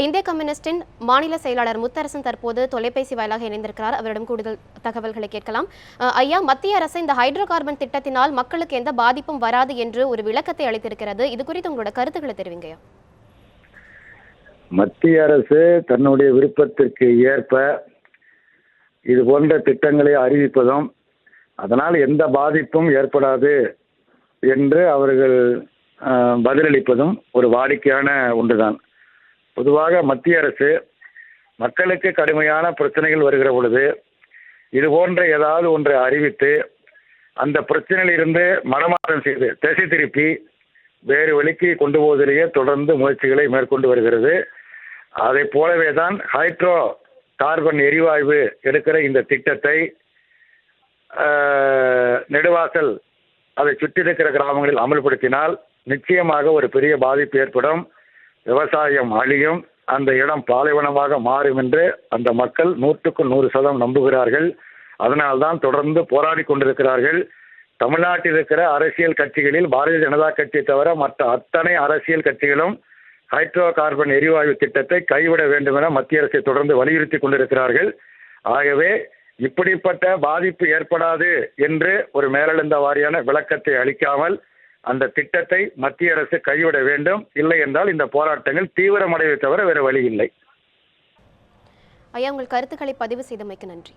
இந்திய கம்யூனிஸ்டின் மாநில செயலாளர் முத்தரசன் தற்போது தொலைபேசி வாயிலாக இணைந்திருக்கிறார். அவரிடம் கூடுதல் தகவல்களை கேட்கலாம். ஐயா மத்திய அரசு இந்த ஹைட்ரோ கார்பன் திட்டத்தினால் மக்களுக்கு எந்த பாதிப்பும் வராது என்று ஒரு விளக்கத்தை அளித்திருக்கிறது. இது குறித்து உங்களோட கருத்துக்களை தெரிவிங்க மத்திய அரசு தன்னுடைய விருப்பத்திற்கு ஏற்ப இது போன்ற திட்டங்களை அறிவிப்பதும் அதனால் எந்த பாதிப்பும் ஏற்படாது என்று அவர்கள் பதிலளிப்பதும் ஒரு வாடிக்கையான ஒன்றுதான். பொதுவாக மத்திய அரசு மக்களுக்கு கடுமையான பிரச்சனைகள் வருகிற பொழுது இது போன்ற ஏதாவது ஒன்றை அறிவித்து அந்த பிரச்சனையிலிருந்து மனமாற்றம் செய்து திசை திருப்பி வேறு வழிக்கு கொண்டு போவதிலேயே தொடர்ந்து முயற்சிகளை மேற்கொண்டு வருகிறது. அதை போலவே தான் ஹைட்ரோ கார்பன் எரிவாயு எடுக்கிற இந்த திட்டத்தை நெடுவாசல் அதை சுற்றி இருக்கிற கிராமங்களில் அமல்படுத்தினால் நிச்சயமாக ஒரு பெரிய பாதிப்பு ஏற்படும். விவசாயம் அழியும் அந்த இடம் பாலைவனமாக மாறும் என்று அந்த மக்கள் நூற்றுக்கு நூறு சதம் நம்புகிறார்கள். அதனால்தான் தொடர்ந்து போராடி கொண்டிருக்கிறார்கள். தமிழ்நாட்டில் இருக்கிற அரசியல் கட்சிகளில் பாரதிய ஜனதா கட்சி தவிர மற்ற அத்தனை அரசியல் கட்சிகளும் ஹைட்ரோ கார்பன் எரிவாயு திட்டத்தை கைவிட வேண்டும் என மத்திய அரசை தொடர்ந்து வலியுறுத்தி கொண்டிருக்கிறார்கள். ஆகவே இப்படிப்பட்ட பாதிப்பு ஏற்படாது என்று ஒரு மேலெழுந்த வாரியான விளக்கத்தை அளிக்காமல் அந்த திட்டத்தை மத்திய அரசு கைவிட வேண்டும். இல்லை என்றால் இந்த போராட்டங்கள் தீவிரமடைவை தவிர வேறு வழி இல்லை. ஐயா உங்கள் கருத்துக்களை பதிவு செய்தமைக்கு நன்றி.